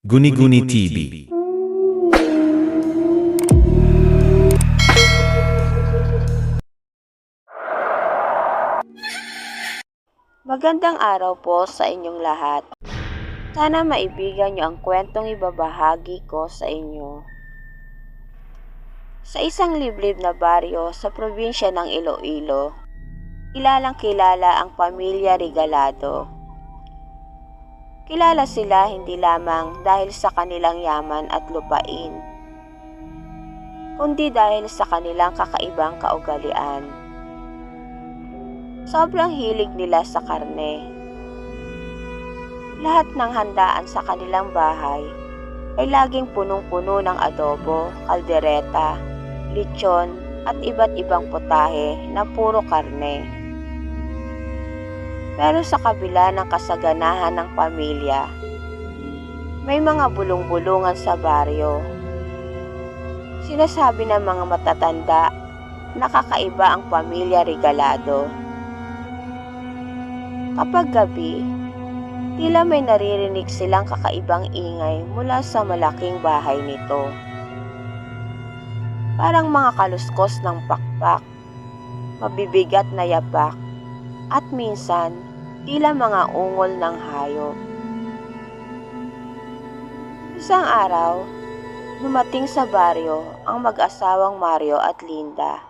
Guni-Guni TV. Magandang araw po sa inyong lahat. Sana maibigan niyo ang kwentong ibabahagi ko sa inyo. Sa isang liblib na baryo sa probinsya ng Iloilo, kilalang kilala ang pamilya Regalado. Kilala sila hindi lamang dahil sa kanilang yaman at lupain, kundi dahil sa kanilang kakaibang kaugalian. Sobrang hilig nila sa karne. Lahat ng handaan sa kanilang bahay ay laging punong-puno ng adobo, kaldereta, lechon at iba't ibang putahe na puro karne. Pero sa kabila ng kasaganahan ng pamilya, may mga bulong-bulungan sa baryo. Sinasabi ng mga matatanda na kakaiba ang pamilya Regalado. Kapag gabi, tila may naririnig silang kakaibang ingay mula sa malaking bahay nito. Parang mga kaluskos ng pakpak, mabibigat na yapak, at minsan, tila mga ungol ng hayop. Isang araw, dumating sa baryo ang mag-asawang Mario at Linda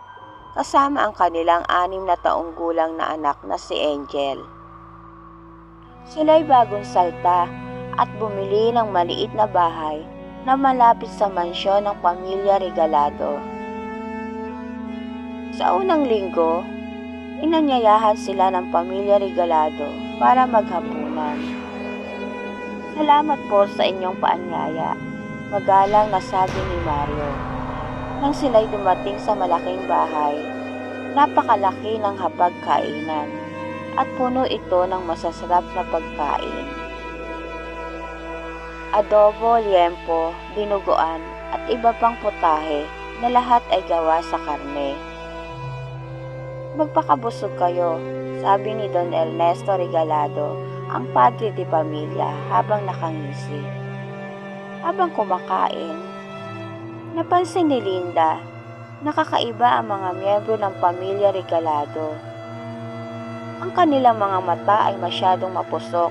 kasama ang kanilang anim na taong gulang na anak na si Angel. Sila'y bagong salta at bumili ng maliit na bahay na malapit sa mansyon ng pamilya Regalado. Sa unang linggo, inanyayahan sila ng pamilya Regalado para maghapunan. Salamat po sa inyong paanyaya, magalang na sabi ni Mario. Nang sila'y dumating sa malaking bahay, napakalaki ng hapag kainan at puno ito ng masasarap na pagkain. Adobo, liempo, dinuguan at iba pang putahe na lahat ay gawa sa karne. Magpakabusog kayo, sabi ni Don Ernesto Regalado, ang padre de pamilya habang nakangisi. Habang kumakain, napansin ni Linda na kakaiba ang mga miyembro ng pamilya Regalado ang kanilang mga mata ay masyadong mapusok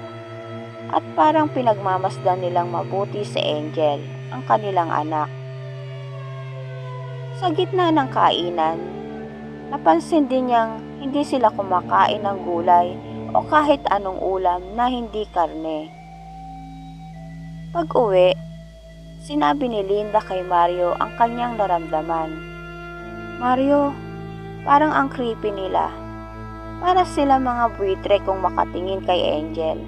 at parang pinagmamasdan nilang mabuti si Angel, ang kanilang anak. Sa gitna ng kainan, napansin din niyang hindi sila kumakain ng gulay o kahit anong ulam na hindi karne. Pag uwi, sinabi ni Linda kay Mario ang kanyang naramdaman. Mario, parang ang creepy nila. Para sila mga buitre kung makatingin kay Angel.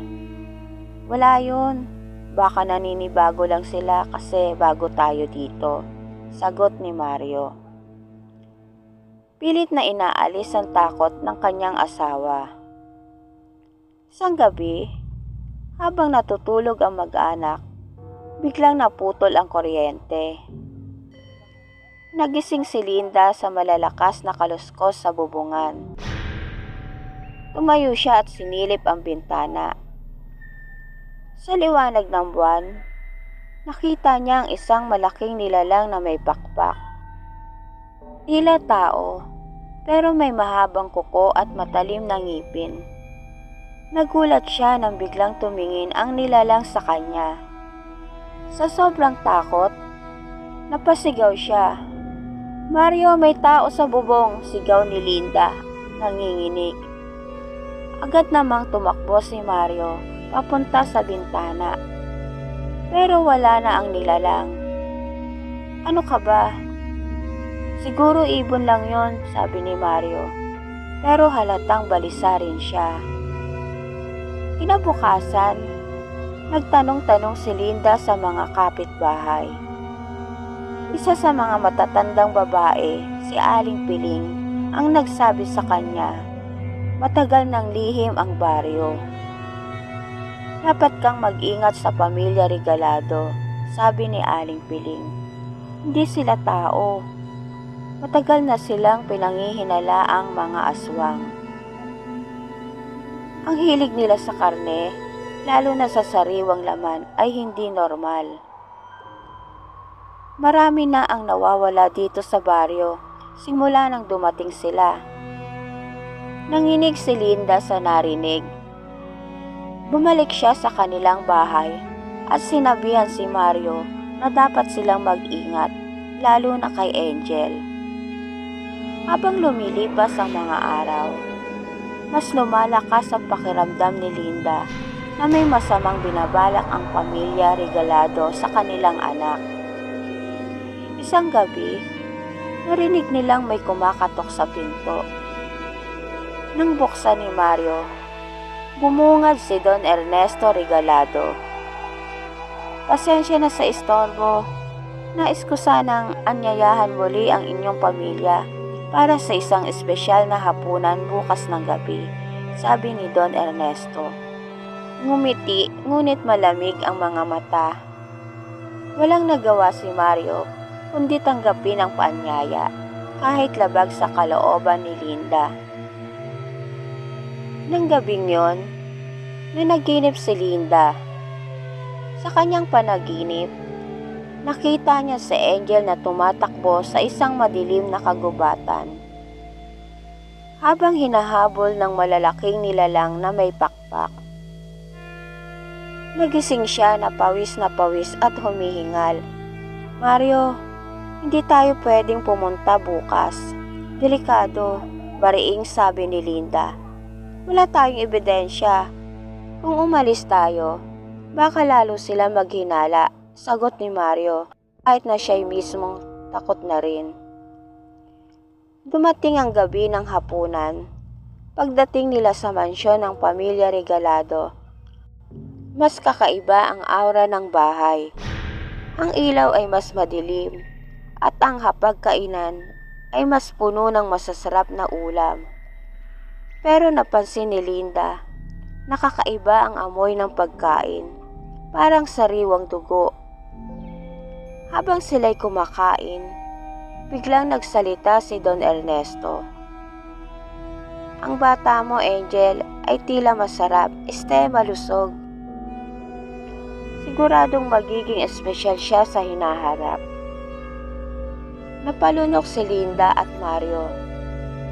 Wala yun. Baka naninibago lang sila kasi bago tayo dito. Sagot ni Mario. Pilit na inaalis ang takot ng kanyang asawa. Isang gabi, habang natutulog ang mag-anak, biglang naputol ang kuryente. Nagising si Linda sa malalakas na kaluskos sa bubungan. Tumayo siya at sinilip ang bintana. Sa liwanag ng buwan, nakita niya ang isang malaking nilalang na may pakpak. Tila tao, pero may mahabang kuko at matalim na ngipin. Nagulat siya nang biglang tumingin ang nilalang sa kanya. Sa sobrang takot, napasigaw siya. Mario, may tao sa bubong, sigaw ni Linda, nanginginig. Agad namang tumakbo si Mario papunta sa bintana. Pero wala na ang nilalang. Ano ka ba? Siguro ibon lang yon, sabi ni Mario. Pero halatang balisa rin siya. Kinabukasan, nagtanong-tanong si Linda sa mga kapitbahay. Isa sa mga matatandang babae, si Aling Piling, ang nagsabi sa kanya Matagal nang lihim ang baryo. Dapat kang mag-ingat sa pamilya Regalado, sabi ni Aling Piling. Hindi sila tao. Matagal na silang pinangihinala ang mga aswang. Ang hilig nila sa karne, lalo na sa sariwang laman, ay hindi normal. Marami na ang nawawala dito sa baryo simula nang dumating sila. Nanginig si Linda sa narinig. Bumalik siya sa kanilang bahay at sinabihan si Mario na dapat silang mag-ingat, lalo na kay Angel. Habang lumilipas ang mga araw, mas lumalakas ang pakiramdam ni Linda na may masamang binabalak ang pamilya regalado sa kanilang anak. Isang gabi, narinig nilang may kumakatok sa pinto. Nang buksan ni Mario, bumungad si Don Ernesto Regalado. Pasensya na sa istorbo. Nais ko sanang anyayahan muli ang inyong pamilya para sa isang espesyal na hapunan bukas ng gabi, sabi ni Don Ernesto. Ngumiti, ngunit malamig ang mga mata. Walang nagawa si Mario kundi tanggapin ang paanyaya kahit labag sa kalooban ni Linda. Nang gabing yon, nanaginip si Linda. Sa kanyang panaginip, nakita niya si Angel na tumatakbo sa isang madilim na kagubatan. Habang hinahabol ng malalaking nilalang na may pakpak. Nagising siya na pawis na pawis at humihingal. Mario, hindi tayo pwedeng pumunta bukas. Delikado, bariing sabi ni Linda. Wala tayong ebidensya. Kung umalis tayo, baka lalo sila maghinala, sagot ni Mario, kahit na siya'y mismong takot na rin. Dumating ang gabi ng hapunan. Pagdating nila sa mansyon ng pamilya Regalado, mas kakaiba ang aura ng bahay. Ang ilaw ay mas madilim at ang hapagkainan ay mas puno ng masasarap na ulam. Pero napansin ni Linda, nakakaiba ang amoy ng pagkain, parang sariwang dugo. Habang sila'y kumakain, biglang nagsalita si Don Ernesto. Ang bata mo, Angel, ay tila masarap, este malusog. Siguradong magiging espesyal siya sa hinaharap. Napalunok si Linda at Mario.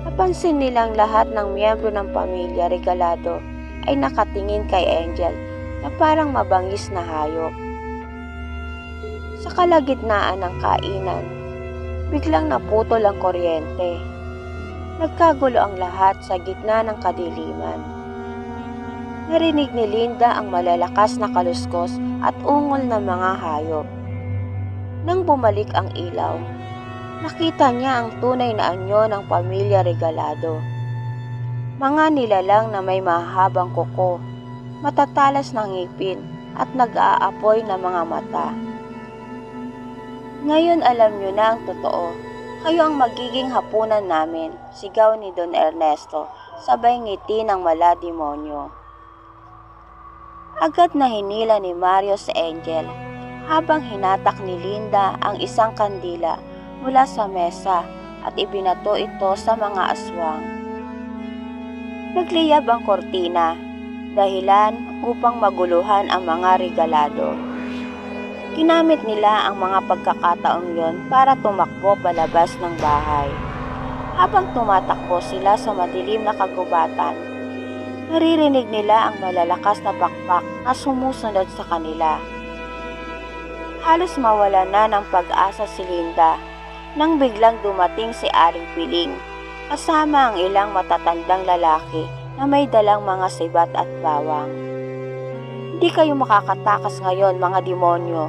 Napansin nilang lahat ng miyembro ng pamilya regalado ay nakatingin kay Angel na parang mabangis na hayop. Sa kalagitnaan ng kainan, biglang naputol ang kuryente. Nagkagulo ang lahat sa gitna ng kadiliman. Narinig ni Linda ang malalakas na kaluskos at ungol ng mga hayop. Nang bumalik ang ilaw, nakita niya ang tunay na anyo ng pamilya regalado. Mga nilalang na may mahabang kuko, matatalas ng ngipin at nag-aapoy na mga mata. Ngayon alam niyo na ang totoo. Kayo ang magiging hapunan namin, sigaw ni Don Ernesto, sabay ngiti ng malademonyo. Agad na hinila ni Mario si Angel habang hinatak ni Linda ang isang kandila mula sa mesa at ibinato ito sa mga aswang. Nagliyab ang kortina, dahilan upang maguluhan ang mga regalado. Ginamit nila ang mga pagkakataong yon para tumakbo palabas ng bahay. Habang tumatakbo sila sa madilim na kagubatan, naririnig nila ang malalakas na pakpak na sumusunod sa kanila. Halos mawala na ng pag-asa si Linda nang biglang dumating si Aling Piling kasama ang ilang matatandang lalaki na may dalang mga sibat at bawang. Hindi kayo makakatakas ngayon mga demonyo,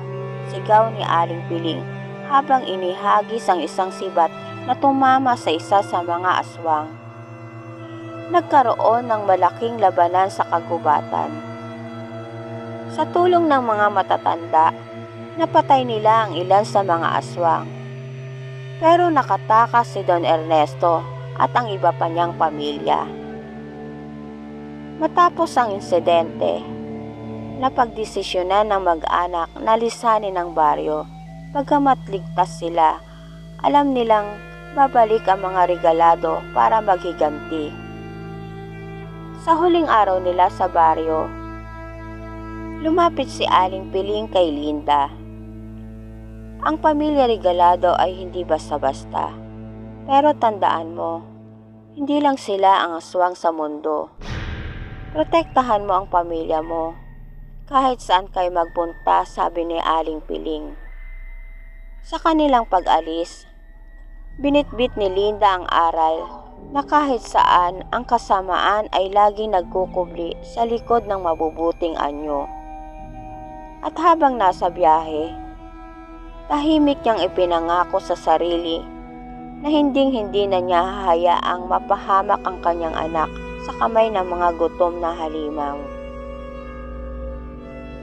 sigaw ni Aling Piling habang inihagis ang isang sibat na tumama sa isa sa mga aswang. Nagkaroon ng malaking labanan sa kagubatan. Sa tulong ng mga matatanda, napatay nila ang ilan sa mga aswang. Pero nakatakas si Don Ernesto at ang iba pa niyang pamilya. Matapos ang insidente, napagdesisyonan ng mag-anak na lisanin ang baryo. Pagkamat ligtas sila, alam nilang babalik ang mga regalado para maghiganti. Sa huling araw nila sa baryo, Lumapit si Aling Piling kay Linda. Ang pamilya Regalado ay hindi basta-basta. Pero tandaan mo, hindi lang sila ang aswang sa mundo. Protektahan mo ang pamilya mo. Kahit saan kayo magpunta, sabi ni Aling Piling. Sa kanilang pag-alis, binitbit ni Linda ang aral na kahit saan ang kasamaan ay laging nagkukubli sa likod ng mabubuting anyo. At habang nasa biyahe, tahimik niyang ipinangako sa sarili na hinding-hindi na niya hahayaang mapahamak ang kanyang anak sa kamay ng mga gutom na halimaw.